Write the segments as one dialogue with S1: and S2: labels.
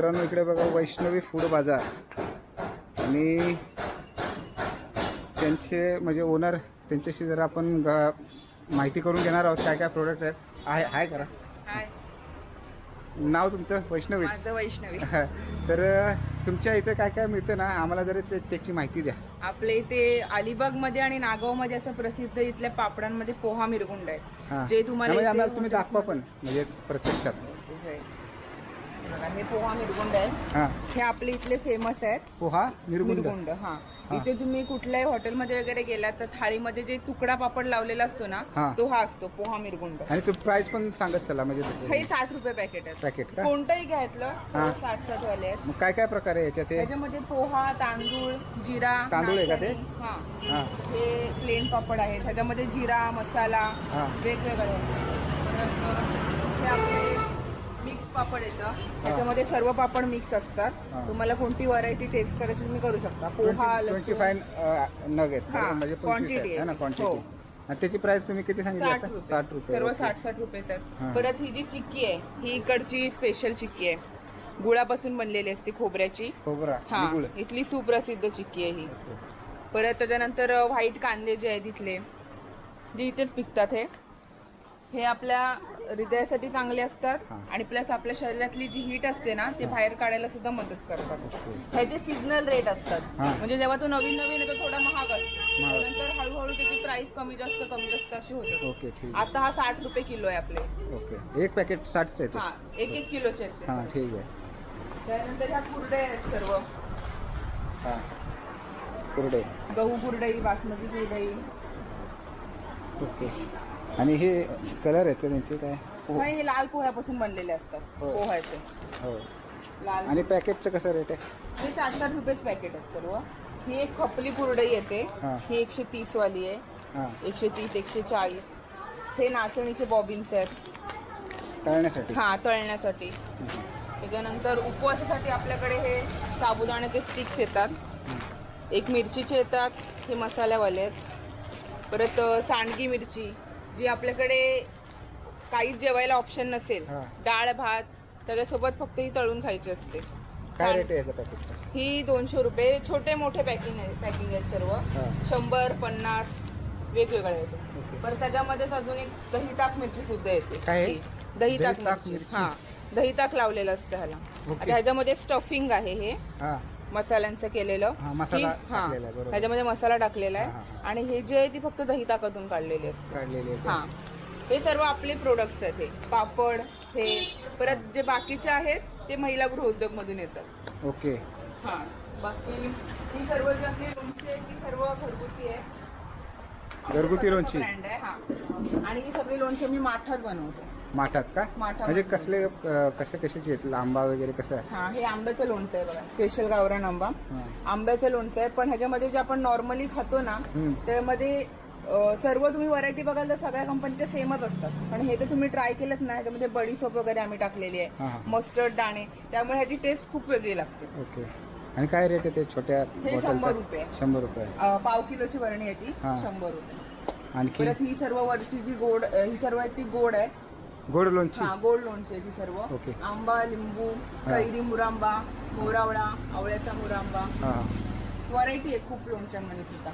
S1: मित्रांनो इकडे बघा वैष्णवी फूड बाजार. आणि त्यांचे म्हणजे ओनर त्यांच्याशी जरा आपण माहिती करून घेणार आहोत काय काय प्रोडक्ट आहेत. आहे आहे करा
S2: हाय.
S1: नाव तुमचं? वैष्णवीच
S2: माझं वैष्णवी.
S1: तर तुमच्या इथे काय काय मिळतं ना आम्हाला जरा त्याची माहिती द्या.
S2: आपल्या इथे अलिबागमध्ये आणि नागावमध्ये असं प्रसिद्ध इथल्या पापडांमध्ये पोहा मिरगुंड आहेत.
S1: हां.
S2: जे तुम्हाला
S1: आम्हाला तुम्ही दाखवा पण म्हणजे प्रत्यक्षात.
S2: बघा, हे पोहा मिरगुंड आहेत
S1: हां.
S2: हे आपले इथले फेमस आहेत.
S1: पोहा निर्गुंड
S2: मिरगुंड हा.
S1: हा.
S2: इथे तुम्ही कुठल्याही हॉटेलमध्ये वगैरे गेलात तर थाळीमध्ये जे तुकडा पापड लावलेला असतो ना
S1: हा.
S2: तो हा असतो पोहा मिरगुंड.
S1: आणि तू प्राइस पण सांगत चला म्हणजे
S2: हे
S1: तसं
S2: साठ रुपये पॅकेट आहेत.
S1: पॅकेट का?
S2: कोणतंही घ्यायतलं
S1: हा.
S2: साठ साठ वाले आहेत.
S1: मग काय काय प्रकार आहे याच्यात हे?
S2: त्याच्यामध्ये पोहा तांदूळ जिरा
S1: तांदूळ आहे का ते?
S2: नाचणी, हा.
S1: हां.
S2: हे प्लेन पापड आहे त्याच्यामध्ये जिरा मसाला
S1: हां.
S2: वेगवेगळे परत हे आपले मिक्स पापड येतं. त्याच्यामध्ये सर्व पापड मिक्स असतात. तुम्हाला कोणती व्हरायटी टेस्ट करायची तुम्ही करू शकता. पोहा
S1: ट्वेंटी फाय नग
S2: हां,
S1: म्हणजे पंचवीस
S2: quantity
S1: आहेत है ना
S2: आहे.
S1: क्वांटिटी
S2: हो.
S1: त्याची प्राइस तुम्ही किती सांगितली
S2: साठ रुपये.
S1: रुपये
S2: सर्व. साठ साठ
S1: हां.
S2: आहेत परत ही जी चिक्की आहे ही इकडची स्पेशल चिक्की आहे. गुळापासून बनलेली असते खोबऱ्याची.
S1: खोबरा
S2: हा इथली सुप्रसिद्ध चिक्की आहे ही. परत त्याच्यानंतर व्हाईट कांदे जे आहेत इथले जे इथेच पिकतात हे. हे आपल्या हृदयासाठी चांगले असतात. आणि प्लस आपल्या शरीरातली जी हीट असते ना ते बाहेर काढायला सुद्धा मदत करतात. ह्याचे सीझनल रेट असतात. म्हणजे जेव्हा तो नवीन नवीन येतो थोडा महाग असतो. त्यानंतर हळूहळू त्याची प्राइस कमी जास्त कमी जास्त अशी होते. आता हा साठ रुपये किलो आहे आपले.
S1: ओके. एक पॅकेट साठचं
S2: हा एक एक किलोचे आहेत.
S1: ठीक आहे.
S2: त्यानंतर ह्या कुरडे आहेत सर्व.
S1: हां. कुरडे
S2: गहू कुरडई बासमती कुरडई.
S1: ओके. आणि हे कलर आहेत का त्यांचे काय? हो.
S2: हे लाल पोह्यापासून बनलेले असतात
S1: हो.
S2: पोह्याचे.
S1: हो.
S2: लाल.
S1: आणि पॅकेटचं कसं रेट आहे?
S2: हे साठ साठ रुपयेच पॅकेट आहेत सर्व. ही एक खपली कुरडई येते.
S1: हा.
S2: ही एकशे तीस वाली आहे.
S1: हां.
S2: एकशे तीस एकशे चाळीस. हे नाचणीचे बॉबिन्स आहेत.
S1: तळण्यासाठी?
S2: हा तळण्यासाठी. त्याच्यानंतर उपवासासाठी आपल्याकडे हे साबुदाण्याचे स्टिक्स येतात. एक मिरचीचे येतात. हे मसाल्यावाले आहेत. परत अ, सांडगी मिरची. जी आपल्याकडे काहीच जेवायला ऑप्शन नसेल
S1: हा.
S2: डाळ भात त्याच्यासोबत फक्त ही तळून खायची असते
S1: काय रेट आहे याचं
S2: ही दोनशे रुपये छोटे मोठे पॅकिंग आहे पॅकिंग आहेत सर्व. शंभर पन्नास वेगवेगळे
S1: ओके.
S2: परत त्याच्यामध्येच अजून एक दही ताक मिरची सुद्धा येते
S1: काय आहे?
S2: ही. दही ताक मिरची
S1: मिरची.
S2: हा दही ताक लावलेलं असतं ह्याला
S1: ओके.
S2: आता ह्याच्यामध्ये स्टफिंग आहे हे
S1: हां
S2: मसाल्यांचं केलेलं.
S1: हा, मसाला
S2: हा,
S1: टाकलेला आहे, बरोबर.
S2: ह्याच्यामध्ये मसाला टाकलेला
S1: हा, हा,
S2: आहे आणि हे जे आहे ती फक्त दही ताकातून काढलेली असते.
S1: काढलेले आहेत.
S2: हा. हे सर्व आपले प्रोडक्ट्स आहेत हे. पापड हे. परत जे बाकीचे आहेत ते महिला गृह उद्योग मधून येतात.
S1: ओके.
S2: हा. बाकी ही सर्व जी आपली लोणची आहे ती सर्व घरगुती आहे
S1: घरगुती लोणची?
S2: ब्रँड आहे हा. आणि ही सगळी लोणची मी माठात बनवतो.
S1: माठात का. म्हणजे कसले अं, कसे कशाचे आहेत? आंबा वगैरे कसं? आहे
S2: हा हे आंब्याचं लोणचं आहे बघा. स्पेशल गावरान आंबा. आंब्याचं लोणचं आहे. पण ह्याच्यामध्ये जे आपण नॉर्मली खातो ना
S1: हम्म.
S2: त्यामध्ये अ, सर्व तुम्ही व्हरायटी बघाल तर सगळ्या कंपनीच्या सेमच असतात. पण हे तर तुम्ही ट्राय केलं ना ह्याच्यामध्ये बडी सोप वगैरे आम्ही टाकलेली
S1: हा,
S2: आहे. मस्टर्ड दाणे. त्यामुळे ह्याची टेस्ट खूप वेगळी लागते.
S1: ओके आणि काय रेट आहे ते छोट्या
S2: शंभर रुपये.
S1: शंभर रुपये.
S2: अ, पाव किलोची बरणी आहे ती.
S1: हा.
S2: शंभर रुपये.
S1: आणखी?
S2: परत ही सर्व वरची जी गोड अ, ही सर्व आहे ती गोड आहे.
S1: गोड लोणची
S2: हा गोड लोणची आहे ती सर्व
S1: ओके.
S2: आंबा लिंबू. कैरी मुरांबा मोरावळा आवळ्याचा मुरांबा
S1: हां हां
S2: व्हरायटी आहे खूप लोणच्यांमध्ये सुद्धा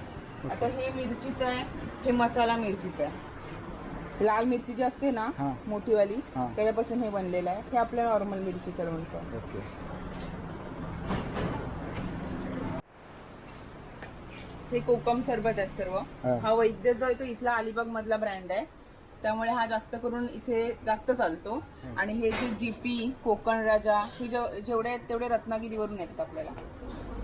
S2: आता हे मिरचीचं आहे हे मसाला मिरचीचं आहे लाल मिरची जी असते ना
S1: हा.
S2: मोठीवाली
S1: हा.
S2: त्याच्यापासून हे बनलेलं आहे हे आपलं नॉर्मल मिरचीचं लोणचं आहे.
S1: ओके
S2: हे कोकम सरबत आहेत सर्व
S1: हा.
S2: हा वैद्य जो आहे तो इथला अलिबाग मधला ब्रँड आहे त्यामुळे हा जास्त करून इथे जास्त चालतो. आणि हे जे जीपी कोकण राजा हे जे- जेवढे आहेत तेवढे रत्नागिरीवरून येतात आपल्याला.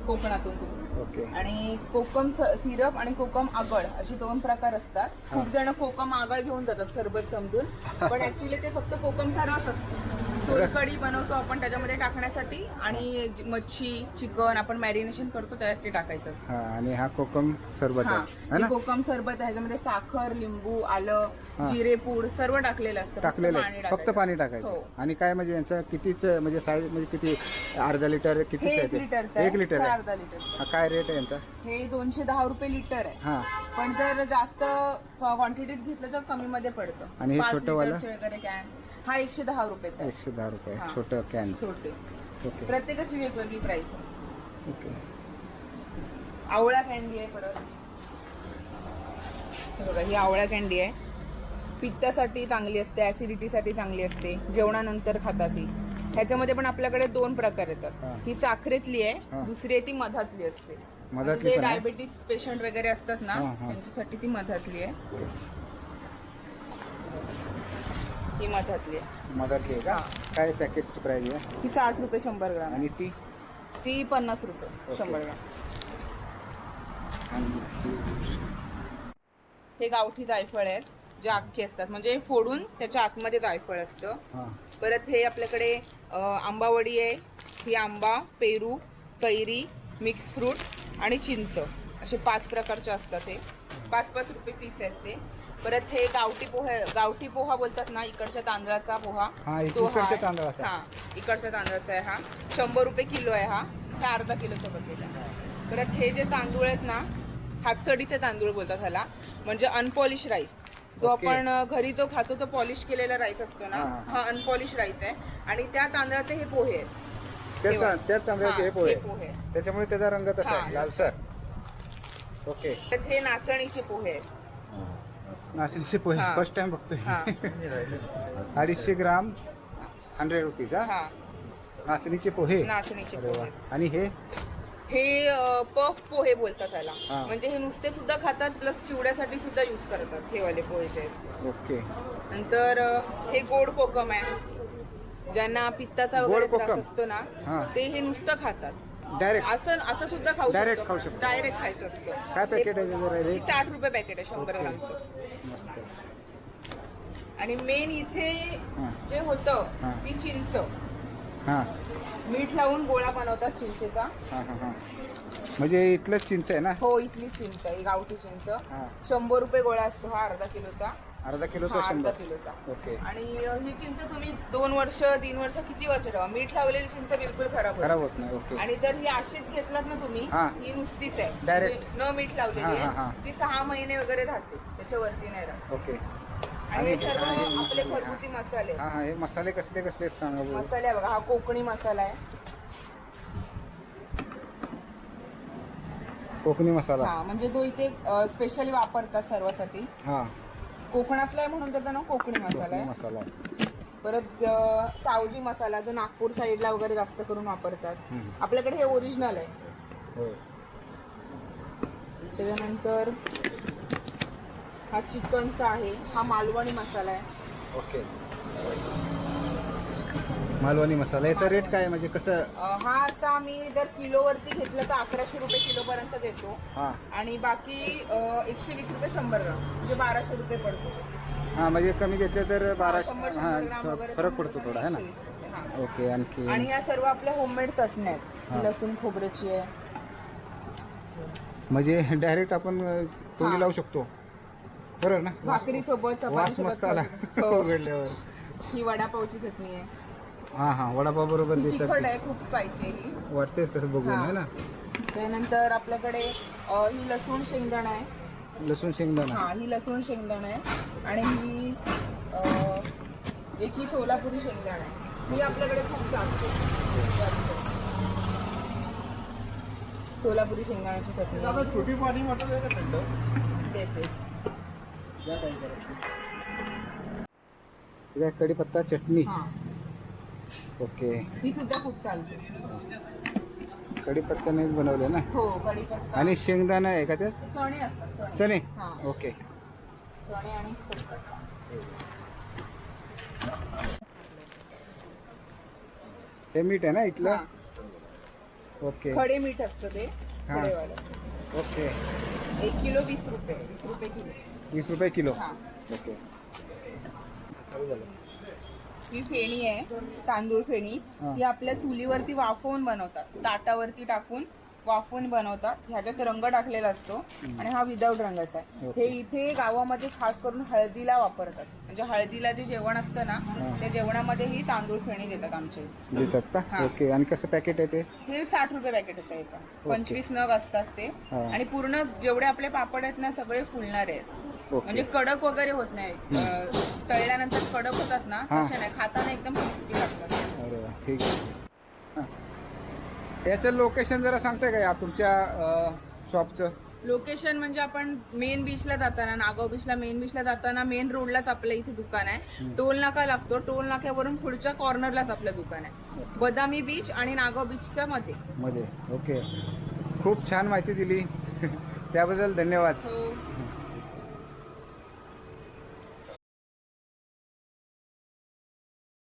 S2: कोकणातून
S1: ओके.
S2: आणि कोकम स- सिरप आणि कोकम आगळ असे दोन प्रकार असतात. खूप जण कोकम आगळ घेऊन जातात सरबत समजून. पण ऍक्च्युली ते फक्त कोकम रस असतो. सोलकढी बनवतो आपण त्याच्यामध्ये टाकण्यासाठी आणि मच्छी चिकन आपण मॅरिनेशन करतो त्यात ते टाकायचं.
S1: हा आणि हा कोकम सरबत
S2: हा
S1: आहे है
S2: हे
S1: ना?
S2: कोकम सरबत आहे ह्याच्यामध्ये साखर लिंबू आलं
S1: हा.
S2: जिरेपूड सर्व टाकलेलं असतं फक्त
S1: टाकलेलं
S2: पाणी
S1: आहे फक्त
S2: टाकायचं.
S1: पाणी
S2: हो.
S1: टाकायचं आणि काय म्हणजे यांचं कितीच म्हणजे साईज म्हणजे किती अर्धा लिटर कितीच
S2: हे
S1: आहे
S2: एक
S1: ते?
S2: आहे.
S1: एक लिटर
S2: हे अर्धा लिटर
S1: हा, काय रेट आहे यांचा?
S2: हे दोनशे दहा रुपये लिटर आहे.
S1: हा.
S2: पण जर जास्त क्वांटिटीत घेतलं तर कमी मध्ये पडतं.
S1: आणि हे
S2: पाच
S1: छोटंवालं?
S2: लिटरचे वगैरे कॅन हा एकशे दहा रुपयाचा आहे.
S1: एकशे दहा रुपये
S2: हा.
S1: छोटं कॅन
S2: छोटे.
S1: ओके
S2: प्रत्येकाची वेगवेगळी प्राइस आहे.
S1: ओके
S2: आवळा कॅन्डी आहे परत. हे बघा ही आवळा कॅन्डी आहे. पित्तासाठी चांगली असते ऍसिडिटीसाठी चांगली असते जेवणानंतर खातात ती. ह्याच्यामध्ये पण आपल्याकडे दोन प्रकार. येतात. ही. साखरेतली
S1: हा.
S2: आहे दुसरी आहे ती मधातली असते.
S1: मधातली
S2: जे
S1: पण आहे?
S2: डायबिटीस पेशंट वगैरे असतात ना
S1: हा, हा.
S2: त्यांच्यासाठी ती मधातली आहे. ही मधातली आहे.
S1: मधातली आहे का. काय पॅकेटची प्राइस आहे?
S2: ही साठ रुपये शंभर ग्राम.
S1: आणि ती?
S2: ती पन्नास रुपये. शंभर ग्राम.
S1: ही-
S2: हे गावठी जायफळ आहेत जे अख्खे असतात. म्हणजे फोडून त्याच्या आतमध्ये जायफळ असतं.
S1: हां.
S2: परत हे आपल्याकडे अ, आंबावडी आहे. ही आंबा पेरू कैरी मिक्स फ्रूट आणि चिंच. असे पाच प्रकारचे असतात हे. पाच पाच रुपये पीस आहेत ते परत हे गावठी पोहा गावठी पोहा बोलतात ना इकडच्या तांदळाचा पोहा
S1: हा,
S2: तो
S1: इकडच्या
S2: आहे.
S1: तांदळाचा.
S2: हा इकडच्या तांदळाचा आहे हा शंभर रुपये किलो आहे हा हे अर्धा किलोचा आहे परत हे जे तांदूळ आहेत ना हातसडीचे तांदूळ बोलतात ह्याला म्हणजे अनपॉलिश राईस जो. आपण अ, घरी जो खातो तो पॉलिश केलेला राईस असतो ना
S1: हा, हा.
S2: हा अनपॉलिश राईस आहे आणि त्या तांदळाचे हे पोहे आहेत तेव्हा.
S1: तांदळाचे
S2: हा,
S1: हे पोहे
S2: हे पोहे.
S1: त्याच्यामुळे त्याचा रंग तसा
S2: हा.
S1: आहे लालसर ओके
S2: तर हे नाचणीचे पोहे आहेत
S1: नाशिकचे पोहे
S2: हा.
S1: फर्स्ट टाइम बघतोय
S2: हा.
S1: अडीचशे ग्राम हंड्रेड रुपीज हा
S2: हा
S1: नाचणीचे पोहे
S2: नाचणीचे
S1: अरे वा.
S2: पोहे
S1: आणि हे
S2: हे अ, पफ पोहे बोलतात त्याला
S1: हा.
S2: म्हणजे हे नुसते सुद्धा खातात प्लस चिवड्यासाठी सुद्धा युज करतात हे वाले पोहे आहेत.
S1: ओके
S2: नंतर अ, हे गोड कोकम आहे ज्यांना पित्ताचा वगैरे
S1: गोड
S2: त्रास
S1: कोकम.
S2: असतो ना
S1: हा.
S2: ते हे नुसतं खातात
S1: डायरेक्ट
S2: असं असं सुद्धा खाऊ
S1: Direct खाऊ शकतो.
S2: डायरेक्ट खायचं असतं.
S1: काय पॅकेट आहे त्याचं
S2: साठ रुपये पॅकेट आहे शंभर
S1: ओके.
S2: ग्रामचं.
S1: मस्त.
S2: आणि मेन इथे
S1: हा.
S2: जे होतं
S1: हा.
S2: ती चिंच.
S1: हां.
S2: मीठ लावून गोळा बनवतात चिंचेचा.
S1: हां हां हां. म्हणजे इथलंच चिंच आहे ना?
S2: हो इथली चिंच आहे गावठी चिंच. शंभर रुपये गोळा असतो हा अर्धा किलोचा.
S1: अर्धा किलोचा
S2: हा अर्धा
S1: शंभर.
S2: किलोचा.
S1: ओके.
S2: आणि अ, ही चिंच तुम्ही दोन वर्ष तीन वर्ष किती वर्ष ठेवा? मीठ लावलेली चिंच बिलकुल खराब होत
S1: खराब होत नाही ओके.
S2: आणि जर ही अशीच घेतलात ना तुम्ही
S1: हा.
S2: ही नुसतीच आहे.
S1: Direct.
S2: म्हणजे न मीठ लावलेली
S1: हा, हा, हा.
S2: आहे ती सहा महिने वगैरे राहते त्याच्यावरती नाही राहत.
S1: ओके.
S2: आणि हे सर्व
S1: आणि-
S2: आपले घरगुती मसाले.
S1: हां हां हे मसाले कसले कसले आहेत सांगा बघू
S2: मसाले आहे बघा हा कोकणी मसाला आहे.
S1: कोकणी मसाला.
S2: हा म्हणजे जो इथे स्पेशली वापरतात सर्वासाठी.
S1: हां.
S2: कोकणातला आहे म्हणून त्याचं नाव कोकणी मसाला आहे.
S1: मसाला
S2: परत अ, सावजी मसाला जो नागपूर साईडला वगैरे जास्त करून वापरतात.
S1: हम्म.
S2: आपल्याकडे हे ओरिजिनल आहे.
S1: हो.
S2: त्याच्यानंतर हा चिकनचा आहे. हा मालवणी मसाला आहे.
S1: ओके. मालवणी मसाला याचा रेट काय आहे? म्हणजे कसं?
S2: हा असा आम्ही जर किलोवरती घेतलं तर अकराशे रुपये किलोपर्यंत देतो.
S1: हां.
S2: आणि बाकी अ, एकशे वीस रुपये शंभर ग्राम म्हणजे बाराशे रुपये पडतो.
S1: हां म्हणजे कमी घेतलं तर बाराशे
S2: शंभर शंभर ग्राम
S1: हां
S2: वगैरे
S1: फरक पडतो थोडा है ना?
S2: 120 रुपये, हा.
S1: ओके आणखी
S2: आणि या सर्व आपल्या होममेड चटण्या आहेत.
S1: हा.
S2: लसूण खोबऱ्याची आहे.
S1: म्हणजे डायरेक्ट आपण अ, तोंडी. लावू शकतो. बरोबर ना?
S2: भाकरी सोबत
S1: वास मस्त आला.
S2: हो.
S1: उघडल्यावर.
S2: ही वडापावची चटणी आहे.
S1: हां हां. वडापाव बरोबर
S2: ही तिखट आहे खूप स्पायसी आहे ही.
S1: वाटतेच तसं बघून
S2: हां.
S1: आहे ना?
S2: त्यानंतर आपल्याकडे अ, ही लसूण शेंगदाणा आहे.
S1: लसूण शेंगदाणा.
S2: हा ही लसूण शेंगदाणा आहे. आणि ही अ, एक ही सोलापुरी शेंगदाणा आहे. ही आपल्याकडे खूप चालते जास्त. सोलापुरी शेंगदाण्याची चटणी आहे.
S1: छोटी पाणी वाटत आहे का थंड?
S2: देते.
S1: कढीपत्ता चटणी.
S2: हा.
S1: ओके.
S2: ही सुद्धा खूप चालते.
S1: कढीपत्त्यानेच बनवले ना?
S2: हो कढीपत्ता.
S1: आणि शेंगदाणा आहे का त्यात
S2: चणे असतात चणे.
S1: चणे?
S2: हा.
S1: ओके.
S2: चणे आणि
S1: हे मीठ आहे ना इथलं?
S2: हा.
S1: ओके.
S2: खडे मीठ असतं ते
S1: हा.
S2: खडेवालं
S1: ओके.
S2: एक किलो वीस रुपये वीस रुपये किलो.
S1: वीस रुपये किलो.
S2: हा.
S1: ओके. चालू झालं
S2: ही फेणी आहे तांदूळ फेणी
S1: हा.
S2: आपल्या चुलीवरती वाफवून बनवतात ताटावरती टाकून वाफवून बनवतात ह्याच्यात रंग टाकलेला असतो आणि हा विदाऊट रंगाचा आहे. हे इथे गावामध्ये खास करून हळदीला वापरतात म्हणजे हळदीला जे जेवण असतं ना. त्या जेवणामध्ये ही तांदूळ फेणी देतात आमच्या इथे.
S1: देतात का
S2: हा.
S1: ओके आणि कसं पॅकेट आहे ते
S2: हे साठ रुपये आहे का पंचवीस नग असतात ते
S1: हा.
S2: आणि पूर्ण जेवढे आपले पापड आहेत ना सगळे फुलणारे आहेत म्हणजे कडक वगैरे होत नाही. अं, तळल्यानंतर कडक होतात ना
S1: हा.
S2: तसे नाही. खाताना एकदम टेस्टी लागतात.
S1: अरे वा ठीक आहे. हां. याचं लोकेशन जरा सांगताय का या तुमच्या शॉपचं
S2: लोकेशन म्हणजे आपण मेन बीचला जाताना नागाव बीचला मेन बीचला जाताना मेन रोडलाच आपल्या इथे दुकान आहे. टोल नाका लागतो. टोल नाक्यावरून पुढच्या कॉर्नरलाच आपलं दुकान आहे. बदामी बीच आणि नागाव बीचच्या मध्ये.
S1: मध्ये. ओके खूप छान माहिती दिली. त्याबद्दल धन्यवाद.
S2: हो.